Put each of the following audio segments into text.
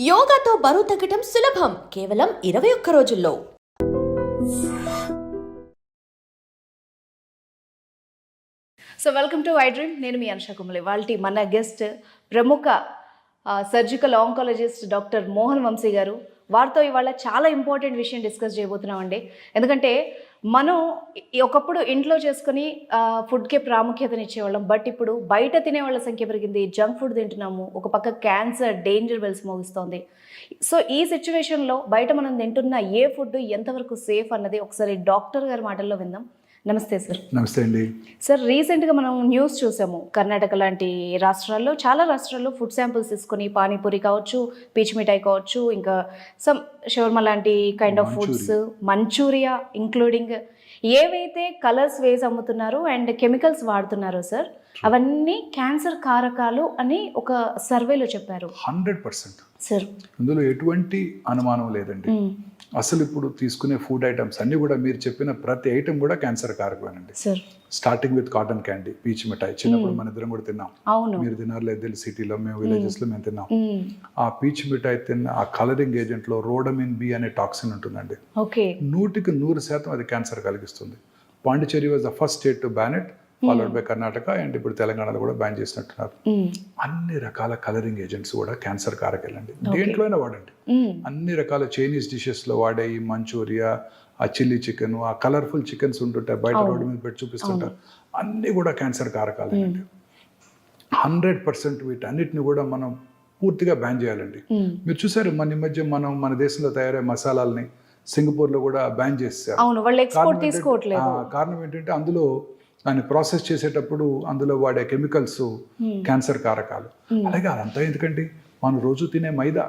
యోగాతో బరువు తగ్గటం సులభం. కేవలం ఇరవై ఒక్క రోజుల్లో. So welcome to why dream నేను మీ అనుష కుమలి వాళ్ళ మన గెస్ట్ ప్రముఖ surgical oncologist doctor Mohan Vamshi garu. వారితో ఇవాళ చాలా ఇంపార్టెంట్ విషయం డిస్కస్ చేయబోతున్నామండి. ఎందుకంటే మనం ఒకప్పుడు ఇంట్లో చేసుకుని ఫుడ్కే ప్రాముఖ్యతని ఇచ్చేవాళ్ళం బట్ ఇప్పుడు బయట తినే వాళ్ళ సంఖ్య పెరిగింది. జంక్ ఫుడ్ తింటున్నాము. ఒక పక్క క్యాన్సర్ డేంజర్ బెల్స్ మోగిస్తోంది. సో ఈ సిచ్యువేషన్లో బయట మనం తింటున్న ఏ ఫుడ్ ఎంతవరకు సేఫ్ అన్నది ఒకసారి డాక్టర్ గారి మాటల్లో విందాం. నమస్తే సార్ నమస్తే అండి. సార్ రీసెంట్గా మనం న్యూస్ చూసాము. కర్ణాటక లాంటి రాష్ట్రాల్లో చాలా రాష్ట్రాల్లో ఫుడ్ శాంపిల్స్ తీసుకొని పానీపూరి కావచ్చు పీచ్ మిఠాయి కావచ్చు ఇంకా సమ్ షవర్మ లాంటి kind of foods Manchuria including ఏవైతే కలర్స్ వేసి అమ్ముతున్నారో అండ్ కెమికల్స్ వాడుతున్నారో సార్ అవన్నీ క్యాన్సర్ కారకాలు అని ఒక సర్వేలో చెప్పారు. Hundred percent. సార్ ఇందులో ఎటువంటి అనుమానం లేదండి. అసలు ఇప్పుడు తీసుకునే ఫుడ్ ఐటమ్స్ అన్ని కూడా మీరు చెప్పిన ప్రతి ఐటమ్ కూడా క్యాన్సర్ కారకమేనండి. స్టార్టింగ్ విత్ కాటన్ క్యాండీ పీచ్ మిఠాయి. చిన్నప్పుడు మన ఇద్దరం కూడా తిన్నాం. మీరు తిన్నారు లేదు సిటీలో మేము విలేజెస్లో మేము తిన్నాం. మ్మ్. ఆ పీచ్ మిఠాయి తిన్న ఆ కలరింగ్ ఏజెంట్లో రోడమిన్ బి అనే టాక్సిన్ ఉంటుందండి. నూటికి నూరు శాతం అది క్యాన్సర్ కలిగిస్తుంది. Pondicherry was the first state to ban it followed by Karnataka and ఇప్పుడు తెలంగాణలో కూడా బ్యాన్ చేసినట్టున్నారు. మ్మ్. అన్ని రకాల కలరింగ్ ఏజెంట్స్ కూడా క్యాన్సర్ కారకాలండి దేంట్లో అయినా వాడండి. మ్మ్. అన్ని రకాల చైనీస్ డిషెస్లో వాడే ఈ మంచూరియా ఆ చిల్లీ చికెన్ ఆ కలర్ఫుల్ చికెన్స్ ఉంటుంటాయి బయట రోడ్డు మీద పెట్టి చూపిస్తుంటారు. అన్నీ కూడా క్యాన్సర్ కారకాలండి హండ్రెడ్ పర్సెంట్ వీటన్నిటిని కూడా మనం పూర్తిగా బ్యాన్ చేయాలండి. మ్మ్. మీరు చూసారు మన ఈ మధ్య మనం మన దేశంలో తయారయ్యే మసాలాలని సింగపూర్లో కూడా బ్యాన్ ఆ, కారణం ఏంటంటే అందులో దాన్ని ప్రాసెస్ చేసేటప్పుడు అందులో వాడే కెమికల్స్ క్యాన్సర్ కారకాలు. అలాగే అదంతా ఎందుకండి? మనం రోజు తినే మైదా.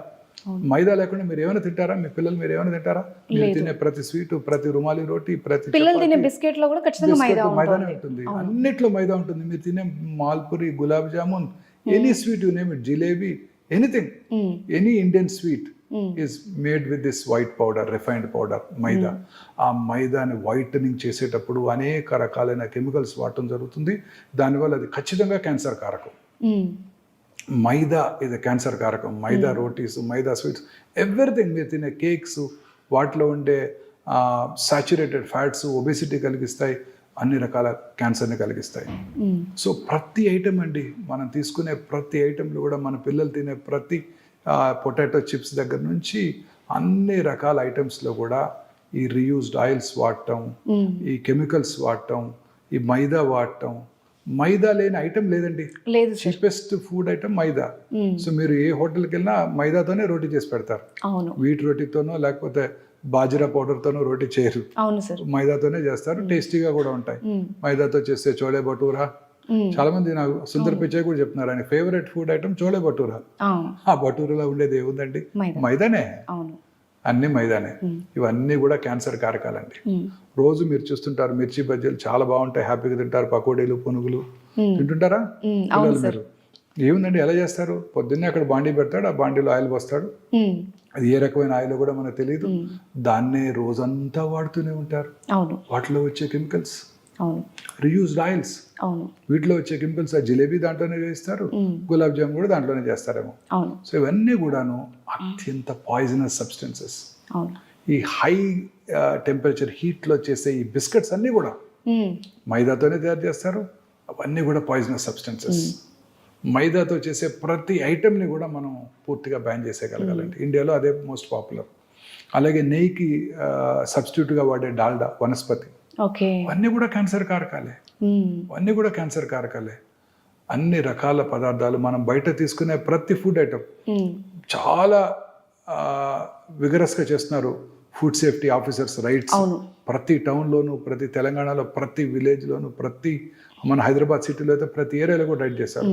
మైదా లేకుండా మీరు ఏమైనా తింటారా? మీ పిల్లలు మీరు ఏమైనా తింటారా? మీరు తినే ప్రతి స్వీట్ ప్రతి రుమాలి రోటి ప్రతి పిల్లలు తినే బిస్కెట్లో కూడా ఖచ్చితంగా మైదానే ఉంటుంది. అన్నిట్లో మైదా ఉంటుంది. మీరు తినే malpuri gulab jamun any sweet you name it jalebi anything. Any Indian sweet. Is made with this white powder refined powder maida. ఆ మైదాని వైటనింగ్ చేసేటప్పుడు అనేక రకాలైన కెమికల్స్ వాడటం జరుగుతుంది. దానివల్ల అది ఖచ్చితంగా క్యాన్సర్ కారకం. మ్మ్. మైదా ఇది క్యాన్సర్ కారకం. మైదా రోటీస్ మైదా స్వీట్స్ ఎవ్రీథింగ్ మీరు తినే కేక్స్ వాటిలో ఉండే సాచురేటెడ్ ఫ్యాట్స్ ఒబెసిటీ కలిగిస్తాయి. అన్ని రకాల క్యాన్సర్ని కలిగిస్తాయి. సో ప్రతి ఐటమ్ అండి మనం తీసుకునే ప్రతి ఐటెంలో కూడా మన పిల్లలు తినే ప్రతి పొటాటో చిప్స్ దగ్గర నుంచి అన్ని రకాల ఐటమ్స్లో కూడా ఈ రియూజ్డ్ ఆయిల్స్ వాడటం. ఈ కెమికల్స్ వాడటం ఈ మైదా వాడటం. మైదా లేని ఐటెం లేదండి. లేదు cheapest food item maida. So మీరు ఏ హోటల్కి వెళ్ళినా మైదాతోనే రోటీ చేసి పెడతారు. అవును. వీట్ రోటీతోనో లేకపోతే బాజిరా పౌడర్తోనో రోటీ చేయరు. అవును సార్. మైదాతోనే చేస్తారు. టేస్టీగా కూడా ఉంటాయి. మైదాతో చేస్తే చోలే భటూరా. చాలా మంది నాకు సుందర్ పిచ్చయ్య కూడా చెప్తున్నారు ఆయన favourite food item chole bhatura అవును. ఆ భటూరాలో ఉండేది ఏముందండి? మైదా మైదానే. అన్ని మైదానే. ఇవన్నీ కూడా క్యాన్సర్ కారకాలండి. రోజు మీరు చూస్తుంటారు మిర్చి బజ్జీలు చాలా బాగుంటాయి హ్యాపీగా తింటారు పకోడీలు పునుగులు. తింటుంటారా? మీరు. ఏముందండి ఎలా చేస్తారు? పొద్దున్నే అక్కడ బాండీ పెడతాడు ఆ బాండీలో ఆయిల్ పోస్తాడు. అది ఏ రకమైన ఆయిల్ కూడా మనకు తెలియదు దాన్నే రోజంతా వాడుతూనే ఉంటారు. వాటిలో వచ్చే కెమికల్స్ అవును. Reused oils. అవును. వీటిలో వచ్చే కెమికల్స్ ఆ జిలేబీ దాంట్లోనే చేస్తారు. గులాబ్ జామ్ కూడా దాంట్లోనే చేస్తారేమో. అవును. సో ఇవన్నీ కూడాను అత్యంత పాయిజనస్ సబ్స్టెన్సెస్ అవును. ఈ హై టెంపరేచర్ హీట్లో చేసే ఈ బిస్కెట్స్ అన్నీ కూడా. మైదాతోనే తయారు చేస్తారు. అవన్నీ కూడా పాయిజనస్ సబ్స్టెన్సెస్ మైదాతో చేసే ప్రతి ఐటెంని కూడా మనం పూర్తిగా బ్యాన్ చేసేయగలగాలండి ఇండియాలో అదే మోస్ట్ పాపులర్ అలాగే నెయ్యికి సబ్స్టిట్యూట్గా వాడే డాల్డా వనస్పతి. ఓకే. అవన్నీ కూడా క్యాన్సర్ కారకాలే. మ్మ్. అవన్నీ కూడా క్యాన్సర్ కారకాలే. అన్ని రకాల పదార్థాలు మనం బయట తీసుకునే ప్రతి ఫుడ్ ఐటమ్. చాలా విగరస్గా చేస్తున్నారు ఫుడ్ సేఫ్టీ ఆఫీసర్స్ రైట్స్. ప్రతి టౌన్లోను ప్రతి తెలంగాణలో ప్రతి విలేజ్లోను ప్రతి మన హైదరాబాద్ సిటీలో అయితే ప్రతి ఏరియాలో కూడా రైడ్ చేశారు.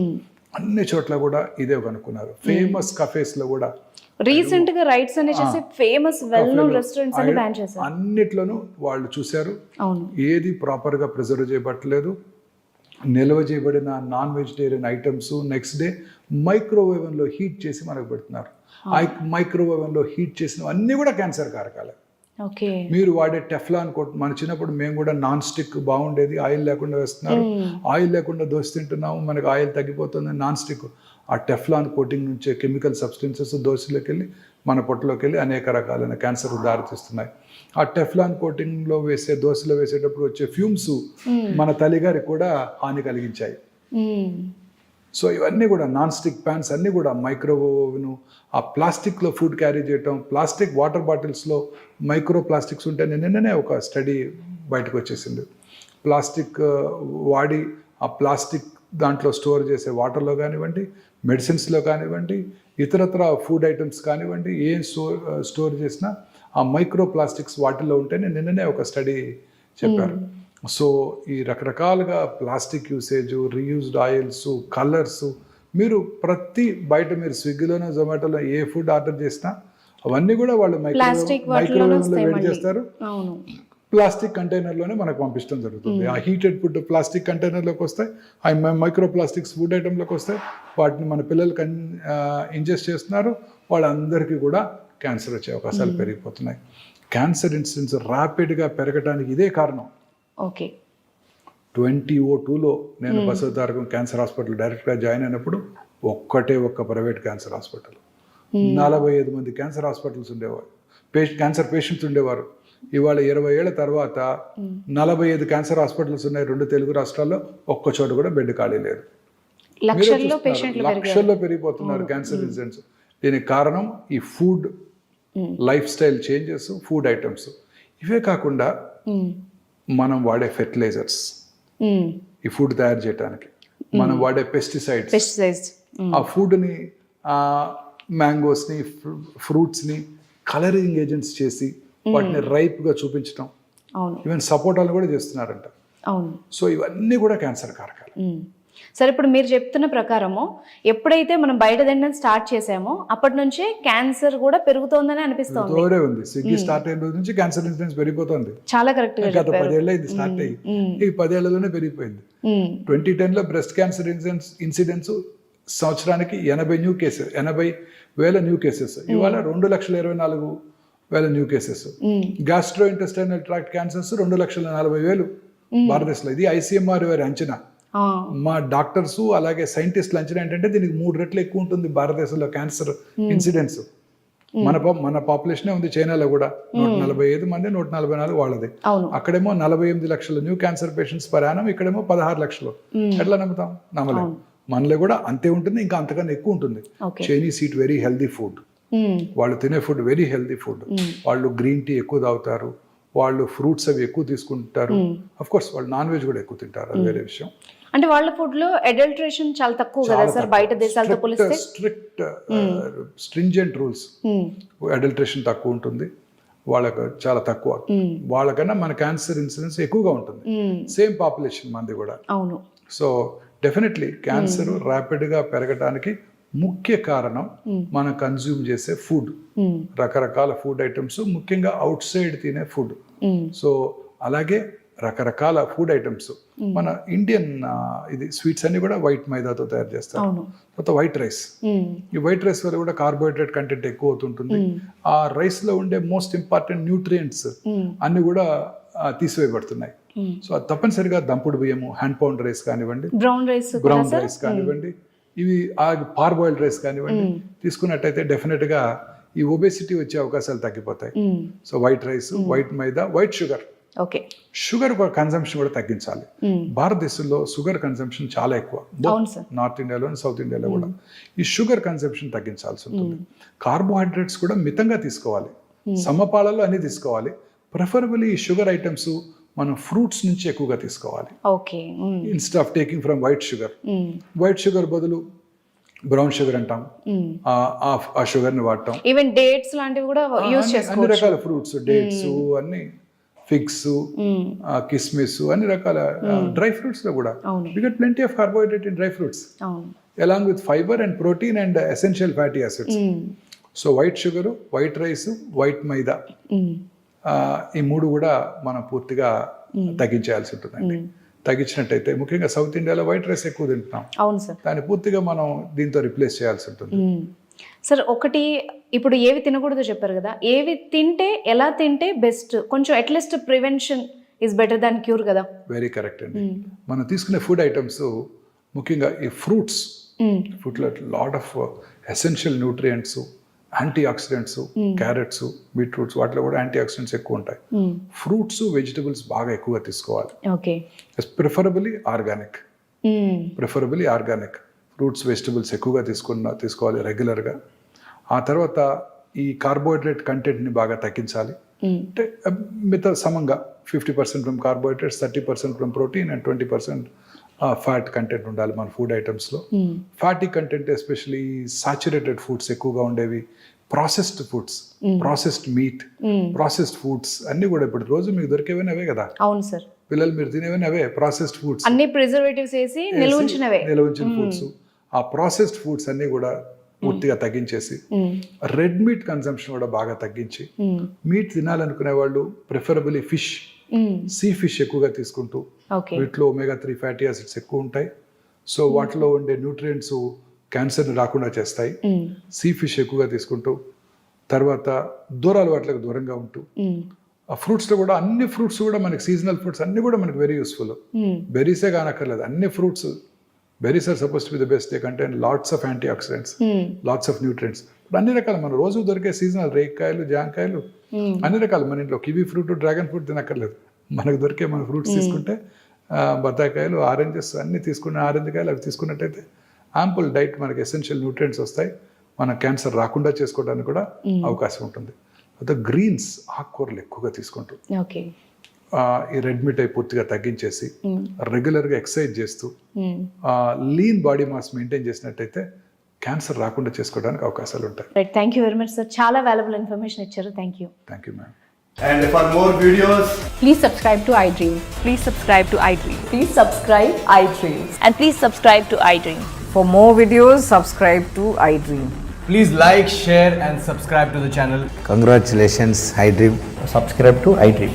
అన్ని చోట్ల కూడా ఇదే కనుక్కున్నారు. ఫేమస్ కఫేస్లో కూడా రీసెంట్గా రైట్స్ అనే చేసి ఫేమస్ వెల్ నోన్ రెస్టారెంట్స్ అని బ్యాన్ చేశారు. అన్నిట్లోనూ వాళ్ళు చూశారు. ఏది ప్రాపర్గా ప్రిజర్వ్ చేయబట్టలేదు. నిల్వ చేయబడిన non vegetarian items next day మైక్రోవేవెన్లో heat చేసి మనకు పెడుతున్నారు. మైక్రోవేవెన్లో హీట్ చేసిన అన్నీ కూడా క్యాన్సర్ కారకాలే. ఓకే. మీరు వాడే టెఫ్లాన్ కొట్ మన చిన్నప్పుడు మేము కూడా నాన్ స్టిక్ బాగుండేది. ఆయిల్ లేకుండా వేస్తున్నారు. ఆయిల్ లేకుండా దోశ తింటున్నాము. మనకు ఆయిల్ తగ్గిపోతుంది. Non stick. ఆ టెఫ్లాన్ కోటింగ్ నుంచే కెమికల్ సబ్స్టెన్సెస్ దోశలోకి వెళ్ళి మన పొట్టలోకి వెళ్ళి అనేక రకాలైన క్యాన్సర్ దారితీస్తున్నాయి. ఆ టెఫ్లాన్ కోటింగ్లో వేసే దోశలో వేసేటప్పుడు వచ్చే ఫ్యూమ్స్ మన తల్లిగారికి కూడా హాని కలిగించాయి. సో ఇవన్నీ కూడా నాన్ స్టిక్ ప్యాన్స్ అన్నీ కూడా మైక్రోవేవ్ను ఆ ప్లాస్టిక్లో ఫుడ్ క్యారీ చేయటం ప్లాస్టిక్ వాటర్ బాటిల్స్లో మైక్రో ప్లాస్టిక్స్ ఉంటే నిన్ననే ఒక స్టడీ బయటకు వచ్చేసింది. ప్లాస్టిక్ వాడి ఆ ప్లాస్టిక్ దాంట్లో స్టోర్ చేసే వాటర్లో కానివ్వండి మెడిసిన్స్లో కానివ్వండి ఇతరత్ర ఫుడ్ ఐటమ్స్ కానివ్వండి ఏం స్టోర్ స్టోర్ చేసినా ఆ మైక్రో ప్లాస్టిక్స్ వాటిల్లో ఉంటేనే నిన్ననే ఒక స్టడీ చెప్పారు. సో ఈ రకరకాలుగా plastic usage reused oils colours మీరు ప్రతి బయట మీరు స్విగ్గీలోనో జొమాటోలో ఏ ఫుడ్ ఆర్డర్ చేసినా అవన్నీ కూడా వాళ్ళు మైక్రోవేవ్లో వేడి. చేస్తారు. ప్లాస్టిక్ కంటైనర్లోనే మనకు పంపించడం జరుగుతుంది. ఆ హీటెడ్ ఫుడ్ ప్లాస్టిక్ కంటైనర్లోకి వస్తాయి. ఆ మైక్రో ప్లాస్టిక్స్ ఫుడ్ ఐటెంలోకి వస్తాయి. వాటిని మన పిల్లలకి ఇంజెస్ట్ చేస్తున్నారు. వాళ్ళందరికీ కూడా క్యాన్సర్ వచ్చే అవకాశాలు పెరిగిపోతున్నాయి. క్యాన్సర్ ఇన్సిడెన్స్ ర్యాపిడ్గా పెరగడానికి ఇదే కారణం. ఓకే. ట్వంటీ ఓ టూలో నేను బసవతారకం క్యాన్సర్ హాస్పిటల్ డైరెక్ట్గా జాయిన్ అయినప్పుడు ఒక్కటే ఒక్క ప్రైవేట్ క్యాన్సర్ హాస్పిటల్. నలభై ఐదు మంది క్యాన్సర్ హాస్పిటల్స్ ఉండేవారు. పేషెంట్ క్యాన్సర్ పేషెంట్స్ ఉండేవారు. ఇవాళ ఇరవై ఏళ్ళ తర్వాత నలభై ఐదు క్యాన్సర్ హాస్పిటల్స్ ఉన్నాయి రెండు తెలుగు రాష్ట్రాల్లో ఒక్క చోట కూడా బెడ్ ఖాళీ లేదు. లక్షల్లో పెరిగిపోతున్నారు క్యాన్సర్ ఇన్సిడెంట్స్ దీనికి కారణం ఈ food life style changes food items. ఇవే కాకుండా. మనం వాడే ఫెర్టిలైజర్స్. ఈ ఫుడ్ తయారు చేయడానికి మనం వాడే పెస్టిసైడ్స్. పెస్టిసైడ్స్. ఆ ఫుడ్ని ఆ మ్యాంగోస్ని ఫ్రూట్స్ని కలరింగ్ ఏజెంట్స్ చేసి వాటిని రైప్గా చూపించడం ఈవెన్ సపోటాలు కూడా చేస్తున్నారంట. సో ఇవన్నీ కూడా క్యాన్సర్ కారకాలు. సరే ఇప్పుడు మీరు చెప్తున్న ప్రకారము ఎప్పుడైతే మనం బయట తినడం స్టార్ట్ చేసామో అప్పటి నుంచే క్యాన్సర్ కూడా పెరుగుతోందని అనిపిస్తోంది. తోడే ఉంది. స్విగ్గీ స్టార్ట్ అయిన రోజు నుంచి క్యాన్సర్ ఇన్సిడెన్స్ పెరిగిపోతుంది. చాలా కరెక్ట్గా గత పదేళ్ళు అయింది స్టార్ట్ అయ్యి. ఈ పదేళ్ళలోనే పెరిగిపోయింది. ట్వంటీ టెన్లో బ్రెస్ట్ క్యాన్సర్ ఇన్సిడెన్స్ ఇన్సిడెన్స్ సంవత్సరానికి ఎనభై న్యూ కేసెస్ ఎనభై వేల న్యూ కేసెస్ ఇవాళ రెండు లక్షల ఇరవై నాలుగు వేల new cases. Gastro intestinal tract cancers రెండు లక్షల నలభై వేలు భారతదేశంలో. ఇది ఐసీఎంఆర్ వారి అంచనా. మా డాక్టర్స్ అలాగే సైంటిస్టులు అంచనా ఏంటంటే దీనికి మూడు రెట్లు ఎక్కువ ఉంటుంది భారతదేశంలో క్యాన్సర్ ఇన్సిడెంట్స్ మన మన పాపులేషనే ఉంది చైనాలో కూడా. నూట నలభై ఐదు మంది నూట నలభై నాలుగు వాళ్ళది. అక్కడేమో నలభై ఎనిమిది లక్షల new cancer patients per annum ఇక్కడేమో పదహారు లక్షలు. ఎట్లా నమ్ముతాం? నమ్మలేం. మనలో కూడా అంతే ఉంటుంది ఇంకా అంతకన్నా ఎక్కువ ఉంటుంది. Chinese eat very healthy food. వాళ్ళు తినే ఫుడ్ వెరీ హెల్దీ ఫుడ్. వాళ్ళు గ్రీన్ టీ ఎక్కువ తాగుతారు. వాళ్ళు ఫ్రూట్స్ అవి ఎక్కువ తీసుకుంటారు. అఫ్ కోర్స్ వాళ్ళు నాన్ వెజ్ కూడా ఎక్కువ తింటారు. అది వేరే విషయం. అంటే వాళ్ళ ఫుడ్లో అడల్ట్రేషన్ చాలా తక్కువ కదా సార్ బయట దేశాలతో పోలిస్తే? Strict stringent rules. అడల్ట్రేషన్ తక్కువ ఉంటుంది వాళ్ళకు చాలా తక్కువ. వాళ్ళకన్నా మన క్యాన్సర్ ఇన్సిడెన్స్ ఎక్కువగా ఉంటుంది. సేమ్ పాపులేషన్ మంది కూడా. అవును. సో డెఫినెట్లీ క్యాన్సర్ ర్యాపిడ్గా పెరగడానికి ముఖ్య కారణం మనం కన్జ్యూమ్ చేసే ఫుడ్. రకరకాల ఫుడ్ ఐటమ్స్ ముఖ్యంగా అవుట్ సైడ్ తినే ఫుడ్. సో అలాగే రకరకాల ఫుడ్ ఐటమ్స్ మన ఇండియన్ ఇది స్వీట్స్ అన్ని కూడా వైట్ మైదాతో తయారు చేస్తారు. తర్వాత వైట్ రైస్. ఈ వైట్ రైస్ వల్ల కూడా కార్బోహైడ్రేట్ కంటెంట్ ఎక్కువ అవుతుంటుంది. ఆ రైస్లో ఉండే మోస్ట్ ఇంపార్టెంట్ న్యూట్రియంట్స్. అన్ని కూడా తీసివేయబడుతున్నాయి. సో అది తప్పనిసరిగా దంపుడు బియ్యము హ్యాండ్ పౌండ్ రైస్ కానివ్వండి బ్రౌన్ రైస్ బ్రౌన్ రైస్ కానివ్వండి ఇవి ఆ పార్బాయిల్డ్ రైస్ కానివ్వండి తీసుకున్నట్టయితే డెఫినెట్గా ఈ ఒబేసిటీ వచ్చే అవకాశాలు తగ్గిపోతాయి. So white rice white maida white sugar okay. Sugar consumption కూడా తగ్గించాలి. భారతదేశంలో షుగర్ కన్సంప్షన్ చాలా ఎక్కువ. నార్త్ ఇండియాలో సౌత్ ఇండియాలో కూడా. ఈ షుగర్ కన్సంప్షన్ తగ్గించాల్సి ఉంటుంది. కార్బోహైడ్రేట్స్ కూడా మితంగా తీసుకోవాలి. సమపాలలో అన్ని తీసుకోవాలి. ప్రిఫరబుల్లీ ఈ షుగర్ ఐటమ్స్ మనం ఫ్రూట్స్ నుంచి ఎక్కువగా తీసుకోవాలి. Instead of taking from white sugar. White sugar బదులు బ్రౌన్ షుగర్ అంటాం. ఆ- ఆ షుగర్ని వాడటం. ఈవెన్ డేట్స్ లాంటివి కూడా యూజ్ అన్ని- రకాల ఫ్రూట్స్ డేట్స్ అన్ని ఫిగ్స్. కిస్మిస్ అన్ని రకాల డ్రై ఫ్రూట్స్లో కూడా. Get plenty of carbohydrate in dry fruits along with fibre and protein and essential fatty acids. So white sugar white rice white maida ఈ మూడు కూడా మనం పూర్తిగా తగ్గించేయాల్సి ఉంటుందండి. తగ్గించినట్టయితే ముఖ్యంగా సౌత్ ఇండియాలో వైట్ రైస్ ఎక్కువ తింటున్నాం. దాన్ని పూర్తిగా మనం దీంతో రిప్లేస్ చేయాల్సి ఉంటుంది. సార్ ఒకటి ఇప్పుడు ఏవి తినకూడదో చెప్పారు కదా ఏవి తింటే ఎలా తింటే బెస్ట్? కొంచెం at least prevention is better than cure కదా. వెరీ కరెక్ట్ అండి. మనం తీసుకునే ఫుడ్ ఐటమ్స్ ముఖ్యంగా ఈ ఫ్రూట్స్ ఫుడ్లో lot of essential nutrients anti oxidants carrots beetroots వాటిలో కూడా యాంటీ ఆక్సిడెంట్స్ ఎక్కువ ఉంటాయి. ఫ్రూట్స్ వెజిటబుల్స్ బాగా ఎక్కువగా తీసుకోవాలి. Okay preferably organic preferably organic fruits vegetables ఎక్కువగా తీసుకున్న తీసుకోవాలి రెగ్యులర్గా. ఆ తర్వాత ఈ కార్బోహైడ్రేట్ కంటెంట్ని బాగా తగ్గించాలి. అంటే మిగతా సమంగా fifty percent from carbohydrates thirty percent from protein and twenty percent fat content ఉండాలి మన food ఐటమ్స్లో. Fatty content especially saturated foods ఎక్కువగా ఉండేవి. Processed foods processed meat processed foods అన్నీ కూడా ఇప్పుడు రోజు మీకు దొరికేవన్నీ అవే కదా? అవును సార్. పిల్లలు మీరు తినేవన్నీ అవే ప్రాసెస్డ్ ఫుడ్స్. అన్ని ప్రిజర్వేటివ్స్ వేసి నిల్వ ఉంచినవే. నిల్వ ఉంచిన ఫుడ్స్. ఆ ప్రాసెస్డ్ ఫుడ్స్ అన్ని కూడా పూర్తిగా తగ్గించేసి రెడ్ మీట్ కన్సంప్షన్ కూడా బాగా తగ్గించి మీట్ తినాలనుకునే వాళ్ళు ప్రిఫరబుల్లీ ఫిష్ సీ ఫిష్ ఎక్కువగా తీసుకుంటూ వీటిలో ఒమేగా త్రీ ఫ్యాటీ యాసిడ్స్ ఎక్కువ ఉంటాయి. సో వాటిలో ఉండే న్యూట్రియంట్స్ క్యాన్సర్ని రాకుండా చేస్తాయి. సీ ఫిష్ ఎక్కువగా తీసుకుంటూ తర్వాత దూరాలు వాటికి దూరంగా ఉంటూ ఆ ఫ్రూట్స్లో కూడా అన్ని ఫ్రూట్స్ కూడా మనకి సీజనల్ ఫ్రూట్స్ అన్ని కూడా మనకి వెరీ యూస్ఫుల్. బెర్రీసే కానక్కర్లేదు అన్ని fruits berries are suppose to be the best they contain lots of anti oxidants lots of nutrients ఇప్పుడు అన్ని రకాల మన రోజు దొరికే సీజనల్ రేక్కాయలు జాంకాయలు అన్ని రకాలు మన ఇంట్లో కివీ ఫ్రూట్ డ్రాగన్ ఫ్రూట్ తినక్కర్లేదు. మనకు దొరికే మన ఫ్రూట్స్ తీసుకుంటే ఆ, బత్తాకాయలు ఆరెంజెస్ అన్ని తీసుకున్న ఆరెంజ్ కాయలు అవి తీసుకున్నట్టయితే ఆంపుల్ డైట్ మనకి ఎసెన్షియల్ న్యూట్రియంట్స్ వస్తాయి. మన క్యాన్సర్ రాకుండా చేసుకోవడానికి కూడా అవకాశం ఉంటుంది. అయితే గ్రీన్స్ ఆకుకూరలు ఎక్కువగా తీసుకుంటూ. ఈ రెడ్ మీట్ అయి పూర్తిగా తగ్గించేసి రెగ్యులర్గా ఎక్సర్సైజ్ చేస్తూ లీన్ బాడీ మాస్ మెయింటైన్ చేసినట్టయితే క్యాన్సర్ రాకుండా చేసుకోవడానికి అవకాశాలు ఉంటాయి right thank you very much sir చాలా వాల్యుబుల్ ఇన్ఫర్మేషన్ ఇచ్చారు thank you thank you ma'am And for more videos, Please subscribe to iDream. Please subscribe to iDream. Please subscribe iDreams. And please subscribe to iDream. For more videos, subscribe to iDream. please like, share, and subscribe to the channel. Congratulations, iDream. Subscribe to iDream.